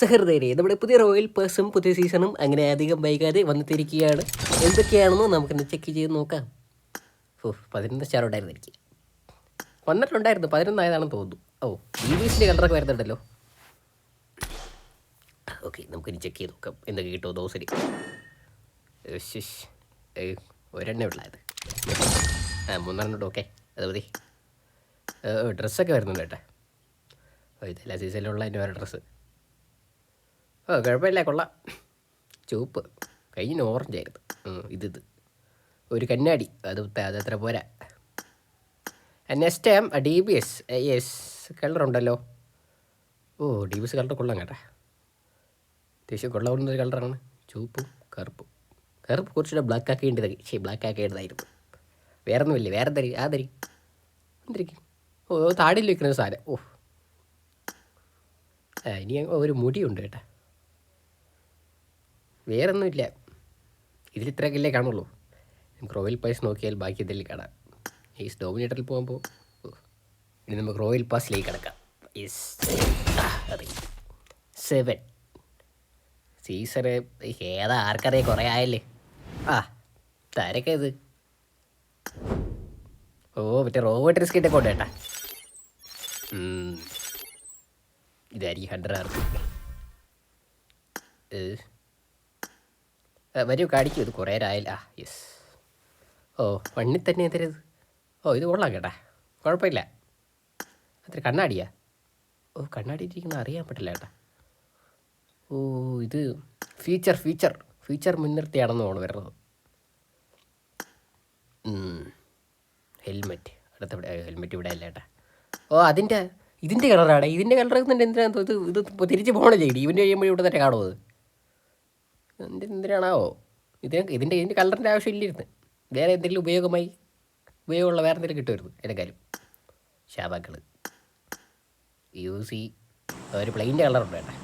സഹൃദയരെ നമ്മുടെ പുതിയ റോയൽ പേഴ്സും പുതിയ സീസണും അങ്ങനെ അധികം വൈകാതെ വന്നെത്തിയിരിക്കുകയാണ് എന്തൊക്കെയാണെന്ന് നമുക്കൊന്ന് ചെക്ക് ചെയ്ത് നോക്കാം. ഓ പതിനൊന്ന് സ്റ്റാർ ഉണ്ടായിരുന്നു എനിക്ക്. വന്നിട്ടുണ്ടായിരുന്നു പതിനൊന്നായതാണെന്ന് തോന്നുന്നു. ഓ ബി ബി സിന്റെ കളറൊക്കെ വരുന്നുണ്ടല്ലോ. ഓക്കെ നമുക്കിനി ചെക്ക് ചെയ്ത് നോക്കാം എന്തൊക്കെ കിട്ടുമോ ദോസരി ഒരെണ്ണേ ഉള്ളായത്. ആ മൂന്നെണ്ണം ഓക്കെ അത് മതി. ഡ്രസ്സൊക്കെ വരുന്നുണ്ട് കേട്ടോ. ഇതെല്ലാ സീസണിലുള്ള എന്റെ വേറെ ഡ്രസ്സ് ഓ കുഴപ്പമില്ല കൊള്ളാം. ചുവപ്പ്. കഴിഞ്ഞ ഓറഞ്ച് ആയിരുന്നു. ഇത് ഇത്. ഒരു കണ്ണാടി അത് അതത്ര പോരാ. Next time D B S yes colour ഉണ്ടല്ലോ. ഓ ഡി ബി എസ് കളർ കൊള്ളാം കേട്ടാ. അത്യാവശ്യം കൊള്ളാവുന്ന ഒരു കളറാണ് ചുവപ്പും കറുപ്പും. കറുപ്പ് കുറച്ചുകൂടെ ബ്ലാക്ക് ആക്കേണ്ടതായി ശരി ബ്ലാക്ക് ആക്കേണ്ടതായിരുന്നു. വേറെ ഒന്നുമില്ലേ വേറെ തരി ആ തരി എന്തിരിക്കും? ഓ താടിയിൽ വെക്കുന്ന സാധനം. ഓ. ഇനി ഒരു മുടിയുണ്ട് കേട്ടാ. വേറൊന്നുമില്ല. ഇതിൽ ഇത്രയൊക്കെയല്ലേ കാണുള്ളൂ. നമുക്ക് റോയൽ പാസ് നോക്കിയാൽ ബാക്കി ഇതിൽ കാണാം. ഈ ഡോമിനേറ്ററിൽ പോകുമ്പോൾ ഇനി നമുക്ക് റോയൽ പാസിലേക്ക് കിടക്കാം. സെവൻ സീസറ് ഏതാ ആർക്കറിയാം കുറേ ആയല്ലേ? ആ താരൊക്കെ ഇത്? ഓ മറ്റേ റോബോട്ട് റിസ്കിട്ടൊക്കെ ഉണ്ട് കേട്ടാ ഉം. ഇതായിരിക്കും ഹൺഡ്രഡ് ആർക്ക്. വരൂ കാണിക്കൂ ഇത് കുറേ ആയില്ല ആ യെസ് ഓ വണ്ണി തന്നെ എന്തരത് ഓ ഇത് കൊള്ളാം കേട്ടാ. കുഴപ്പമില്ല. അത്ര കണ്ണാടിയാ? ഓ കണ്ണാടി ഇരിക്കുന്ന അറിയാൻ പറ്റില്ല കേട്ടാ. ഓ ഇത് ഫീച്ചർ ഫീച്ചർ ഫീച്ചർ മുൻനിർത്തിയാണെന്ന് തോന്നുന്നു വരുന്നത്. ഹെൽമെറ്റ് അടുത്തവിടെ ഹെൽമെറ്റ് ഇവിടെ അല്ല ഏട്ടാ ഓ അതിന്റെ ഇതിന്റെ കളറാണ് ഇതിന്റെ കളർ എന്തിനാ ഇത് ഇത് തിരിച്ച് പോകണല്ലേ ഇവന്റെ കഴിയുമ്പോൾ ഇവിടെ തന്നെ കാണുമോ എന്ത് എന്തിനാണാവോ? ഇതിന് ഇതിന്റെ ഇതിന്റെ കളറിന്റെ ആവശ്യമില്ലിരുന്ന് വേറെ എന്തെങ്കിലും ഉപയോഗമായി ഉപയോഗമുള്ള വേറെ എന്തെങ്കിലും കിട്ടുമായിരുന്നു എന്നെക്കാരും ശാപാക്കൾ യു സി ഒരു പ്ലെയിന്റെ കളറുണ്ട് കേട്ടാ.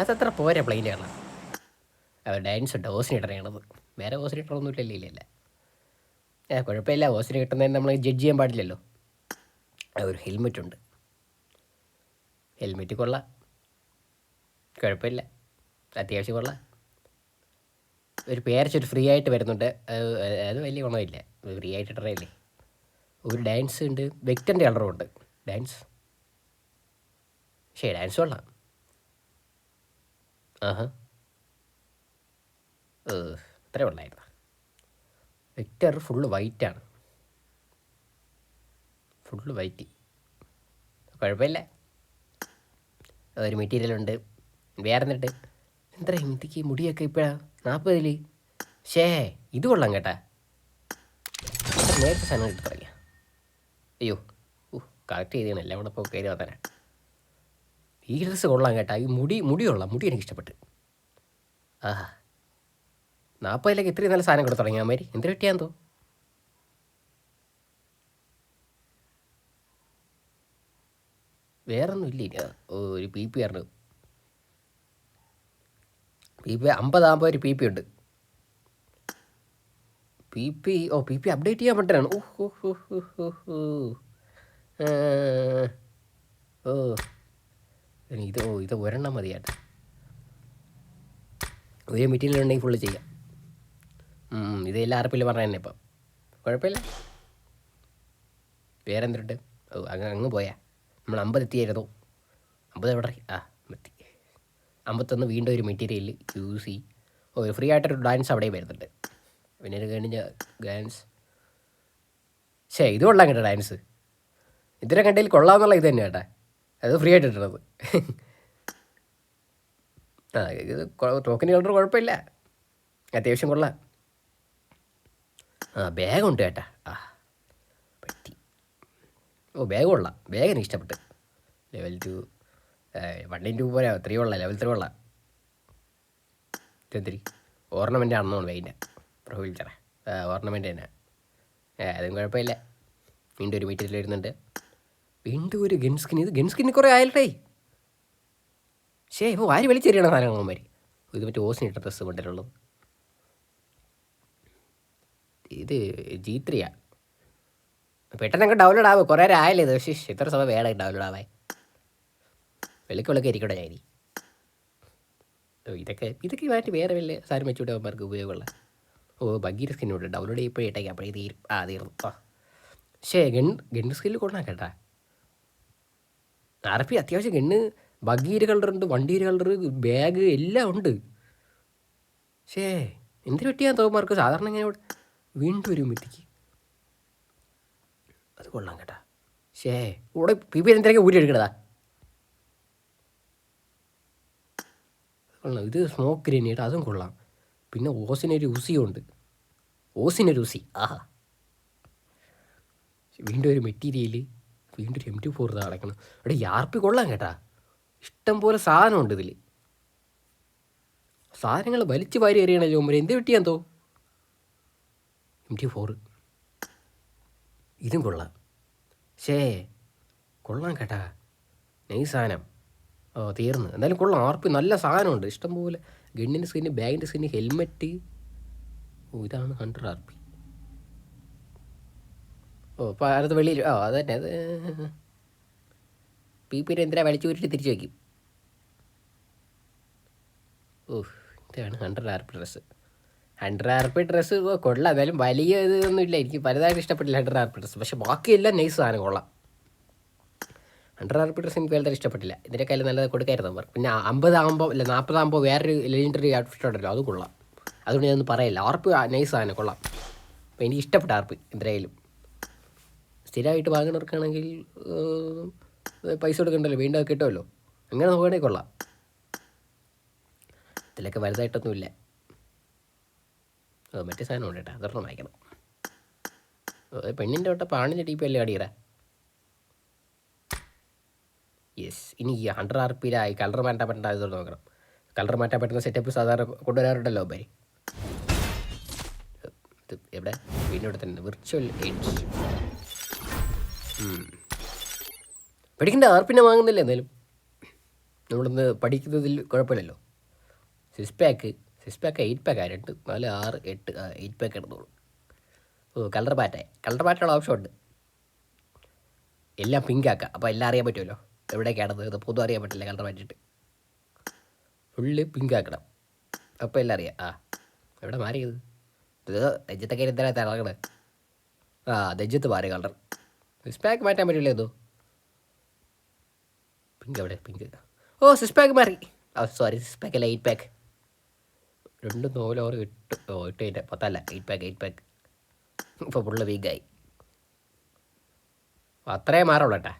അതത്ര പോരാ പ്ലെയിന്റെ കളർ അവർ ഡാൻസ് ഉണ്ട് ഓസിന് വേറെ ഓസിന് ഇട്ടണമൊന്നും ഇല്ലല്ലേ ഇല്ല ഏ കുഴപ്പമില്ല. ഓസിന് കിട്ടുന്നതിന് നമ്മൾ ജഡ്ജ് ചെയ്യാൻ പാടില്ലല്ലോ. ഒരു ഹെൽമെറ്റ് ഉണ്ട്. ഹെൽമെറ്റ് കൊള്ളാം. കുഴപ്പമില്ല. അത്യാവശ്യം കൊള്ളാം. ഒരു പേരച്ചൊരു ഫ്രീ ആയിട്ട് വരുന്നുണ്ട്. അത് വലിയ ഗുണമില്ല. ഫ്രീ ആയിട്ട് ഇടറയില്ലേ ഒരു ഡാൻസ് ഉണ്ട്. വെക്ടന്റെ കളറും ഉണ്ട്. ഡാൻസ്. ശരി ഡാൻസ് കൊള്ളാം. ആഹാ. അത്ര കൊള്ളായിരുന്നു വെക്ടർ ഫുള്ള് വൈറ്റാണ് ഫുള്ള് വൈറ്റ് കുഴപ്പമില്ല. ഒരു മെറ്റീരിയലുണ്ട് വേറെ എന്നിട്ട് എന്താ ഇന്ത്യയ്ക്ക് മുടിയൊക്കെ ഇപ്പോഴാ? നാൽപ്പതിൽ ഷേ ഇത് കൊള്ളാം കേട്ടാ. നേരത്തെ സാധനം എടുത്ത് തുടങ്ങിയ അയ്യോ ഓ കറക്റ്റ് ചെയ്തതാണ് എല്ലാം കൂടെ ഇപ്പോൾ കയറി വന്നാനാ ഈ ഡ്രസ്സ് കൊള്ളാം കേട്ടാ. ഈ മുടി മുടി കൊള്ളാം. മുടി എനിക്ക് ഇഷ്ടപ്പെട്ടു. ആഹാ. നാൽപ്പതിലേക്ക് ഇത്രയും നല്ല സാധനം കൊടുത്തു തുടങ്ങിയാൽ മാതിരി എന്ത് തോ വേറൊന്നും ഇല്ല ഒരു പി പി ആണ് പി പി അമ്പതാകുമ്പോൾ ഒരു പി പി ഉണ്ട്. പി പി ഓ പി പി അപ്ഡേറ്റ് ചെയ്യാൻ പറ്റാണ് ഓ. ഓ ഇത് ഓ ഇത് ഒരെണ്ണം മതിയാട്ടെ ഒരു മെറ്റീരിയൽ ഉണ്ടെങ്കിൽ ഫുള്ള് ചെയ്യാം. ഇത് എല്ലാ ആർപ്പിൽ പറഞ്ഞ തന്നെ ഇപ്പം. കുഴപ്പമില്ല. വേറെ എന്തുണ്ട് ഓ അങ്ങ് അങ്ങ് പോയാ. നമ്മൾ അമ്പത് എത്തിയായിരുന്നു. അമ്പത് എവിടെ? ആ. അമ്പത്തൊന്ന് വീണ്ടും ഒരു മെറ്റീരിയൽ യൂസ് ചെയ്. ഓ ഫ്രീ ആയിട്ടൊരു ഡാൻസ് അവിടെ വരുന്നുണ്ട്. പിന്നെ ഒരു കഴിഞ്ഞ ഡാൻസ് ശേ ഇത് കൊള്ളാം കേട്ടോ ഡാൻസ് ഇതിനെ കണ്ടതിൽ കൊള്ളാമെന്നുള്ള ഇത് തന്നെ കേട്ടാ. അത് ഫ്രീ ആയിട്ട് ഇട്ടത് ആ ഇത് ടോക്കൻ കളർ കുഴപ്പമില്ല. അത്യാവശ്യം കൊള്ളാം. ആ ബാഗുണ്ട് കേട്ടാ. ആ പറ്റി ഓ ബാഗ് കൊള്ളാം. ബാഗ് എനിക്ക് ഇഷ്ടപ്പെട്ട്. Level two one in two പോലെ ത്രീ കൊള്ളാം ലെവൽ ത്രീ വെള്ള ത്രീ ഓർണമെന്റ് ആണെന്ന് തോന്നുന്നു അതിന്റെ പ്രൊഫൈൽ ആ. ഓർണമെന്റ് തന്നെ. അതും കുഴപ്പമില്ല. വീണ്ടും ഒരു മീറ്ററിൽ വരുന്നുണ്ട്. വീണ്ടും ഒരു ഗൺ സ്കിൻ ഇത് ഗൺ സ്കിന് കുറേ ആയാലേ. ശേ ഇപ്പോൾ ആര് വലിച്ചെറിയണ സാധനങ്ങളമാര് ഇത് മറ്റേ ഓസിന് ഇട്ട ഡ്രസ്സ് കൊണ്ടിട്ടുള്ളത് ഇത് ജി പെട്ടെന്ന് പെട്ടെന്നൊക്കെ ഡൗൺലോഡ് ആവും. കുറേ ആയല്ലേ ഇത്. പക്ഷേ ഇത്ര സമയം വേണം ഡൗൺലോഡ് ആവാൻ. വിളക്ക് ഇരിക്കട്ടെ ഞാൻ ഇതൊക്കെ ഇതൊക്കെ മാറ്റി വേറെ വല്ല സാധനം വെച്ചുകൂടെ അവന്മാർക്ക് ഉപയോഗമുള്ള. ഓ ബഗീര സ്കിന്നോട് ഡൗൺലോഡ് ചെയ്യപ്പോഴേ ഇട്ടേക്കാം അപ്പോഴേ തീരും. ആ തീർന്നു. ആ. പക്ഷേ ഗൺ ഗണ്ണ് സ്കില്ല് കൊള്ളാം കേട്ടാ. ആർ പി അത്യാവശ്യം ഗണ്ണ് ബഗീര് കളറുണ്ട് വണ്ടീര കളർ ബാഗ് എല്ലാം ഉണ്ട്. ഷേ എന്തിനു പറ്റിയാ തോമാർക്ക് സാധാരണ ഇങ്ങനെ വീണ്ടും ഒരു മിത്തിക്ക്. അത് കൊള്ളാം കേട്ടാ. ഷേ ഇവിടെ പി പി എന്തിനൊക്കെ ഊരി എടുക്കണതാ? കൊള്ളാം ഇത് സ്മോക്ക് ഗ്രനേഡ് അതും കൊള്ളാം. പിന്നെ ഓസിനൊരു ഉസിയും ഉണ്ട്. ഓസിനൊരു ഉസി ആഹാ. വീണ്ടും ഒരു മെറ്റീരിയൽ വീണ്ടും ഒരു എം ടി ഫോർ നടക്കണം അവിടെ യാർപ്പി കൊള്ളാം കേട്ടാ. ഇഷ്ടം പോലെ സാധനമുണ്ട് ഇതിൽ സാധനങ്ങൾ വലിച്ചു വാരി എറിയണ ചോമ്പര് എന്ത് കിട്ടിയാന്തോ എം ടി ഫോർ ഇതും കൊള്ളാം. ഷേ കൊള്ളാം കേട്ടാ. നൈസ് സാധനം ഓ തീർന്ന്. എന്തായാലും കൊള്ളാം. ആർ പി നല്ല സാധനമുണ്ട്. ഇഷ്ടംപോലെ ഗണ്ണിന്റെ സ്ക്രീൻ ബാഗിന്റെ സ്ക്രീൻ ഹെൽമെറ്റ്. ഓ ഇതാണ് ഹൺഡ്രഡ് ആർ പി. ഓ അപ്പോൾ അടുത്ത് വെളിയിൽ ആ അത് തന്നെ അത് പി പിന്നെ എന്തിനാ വലിച്ചു കൂട്ടിട്ട് തിരിച്ചു വയ്ക്കും ഓ ഇതാണ് hundred R P dress. Hundred R P dress കൊള്ളാം. എന്നാലും വലിയ ഇതൊന്നും ഇല്ല എനിക്ക് പലതായിട്ട് ഇഷ്ടപ്പെട്ടില്ല ഹൺഡ്രഡ് ആർ പി ഡ്രസ്സ്. പക്ഷെ ബാക്കിയെല്ലാം നൈസ് സാധനം. കൊള്ളാം. ഹൺഡ്രഡ് ആർ പി ഡ്രസ്സ് എനിക്ക് വലുതായിട്ട് ഇഷ്ടപ്പെട്ടില്ല. ഇതിന്റെ കയ്യിൽ നല്ലത് കൊടുക്കായിരുന്നു അവർ. പിന്നെ അമ്പതാകുമ്പോൾ അല്ല നാൽപ്പതാകുമ്പോൾ വേറൊരു ലെജൻഡറി ഔട്ട്ഫിറ്റ് ഉണ്ടല്ലോ അത് കൊള്ളാം. അതുകൊണ്ട് ഞാനൊന്നും പറയില്ല. ആർപ്പ് നൈസ് ആണ് കൊള്ളാം. അപ്പോൾ എനിക്ക് ഇഷ്ടപ്പെട്ട ആർപ്പ് എന്തായാലും സ്ഥിരമായിട്ട് വാങ്ങുന്നവർക്കാണെങ്കിൽ പൈസ കൊടുക്കണ്ടല്ലോ വീണ്ടും അത് കിട്ടുമല്ലോ. അങ്ങനെ നോക്കുകയാണെങ്കിൽ കൊള്ളാം. ഇതിലൊക്കെ വലുതായിട്ടൊന്നുമില്ല. മറ്റേ സാധനം ഉണ്ട് കേട്ടോ അതൊരെണ്ണം വാങ്ങിക്കണം. ഓ, പെണ്ണിന്റെ തൊട്ട് പാണിന്റെ ടീപ്പ് അല്ലേ അടിയറ? യെസ് ഇനി ഈ ഹൺഡ്രഡ് ആർ പിയിലായി കളർ മാറ്റാൻ പറ്റുന്ന ആയതുകൊണ്ട് നോക്കണം. കളർ മാറ്റാൻ പറ്റുന്ന സെറ്റപ്പ് സാധാരണ കൊണ്ടുവരാറുണ്ടല്ലോ ബൈ ഇത് എവിടെ? വീണ്ടും ഇവിടെ തന്നെ വിർച്വൽ എയ്ഡ്സ് പഠിക്കണ്ട ആർ പിന്നെ വാങ്ങുന്നില്ല എന്തായാലും. നമ്മളിന്ന് പഠിക്കുന്നതിൽ കുഴപ്പമില്ലല്ലോ. Six pack six pack eight pack രണ്ട് നാല് ആറ് എട്ട് എയ്റ്റ് പാക്ക് എടുത്തോളൂ ഓ കളർ പാറ്റേ കളർ പാറ്റുള്ള ഓപ്ഷൻ ഉണ്ട്. എല്ലാം പിങ്ക് ആക്കാം. അപ്പോൾ എല്ലാം അറിയാൻ പറ്റുമല്ലോ. എവിടേക്കാണത് ഇത് പൊതു അറിയാൻ പറ്റില്ല കളർ മാറ്റിയിട്ട്. ഫുള്ള് പിങ്ക് ആക്കണം. അപ്പോൾ എല്ലാം അറിയാം. ആ എവിടെ മാറിയത് ഇത്? രജ്യത്തൊക്കെ എന്തിനാ തിളങ്ങണ് ആ രജ്യത്ത് മാറി കളർ. സിക്സ് പാക്ക് മാറ്റാൻ പറ്റില്ല എന്തോ? പിങ്ക് എവിടെ? പിങ്ക് ഓ സിക്സ് പാക്ക് മാറി. ആ സോറി സിക്സ് പാക്ക് അല്ല എയ്റ്റ് പാക്ക് രണ്ടും നോൽ ഇട്ട് ഓ ഇട്ട് എയ്റ്റ് പത്തല്ല എയ്റ്റ് പാക്ക് എയ്റ്റ് പാക്ക് ഇപ്പോൾ ഫുള്ള് വീക്കായി അത്രേ മാറുള്ളൂ കേട്ടാ.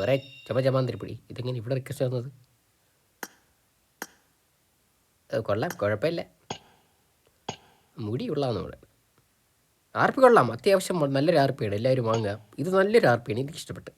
കുറേ ചമ ചമാന്തിരിപ്പിടി ഇതെങ്ങനെ ഇവിടെ റിക്വസ്റ്റ് വന്നത്? അത് കൊള്ളാം കുഴപ്പമില്ല. മുടി കൊള്ളാം നമ്മൾ ആർപ്പി കൊള്ളാം അത്യാവശ്യം നല്ലൊരു ആർപ്പിയാണ് എല്ലാവരും വാങ്ങുക. ഇത് നല്ലൊരു ആർപ്പിയാണ് എനിക്ക് ഇഷ്ടപ്പെട്ടു.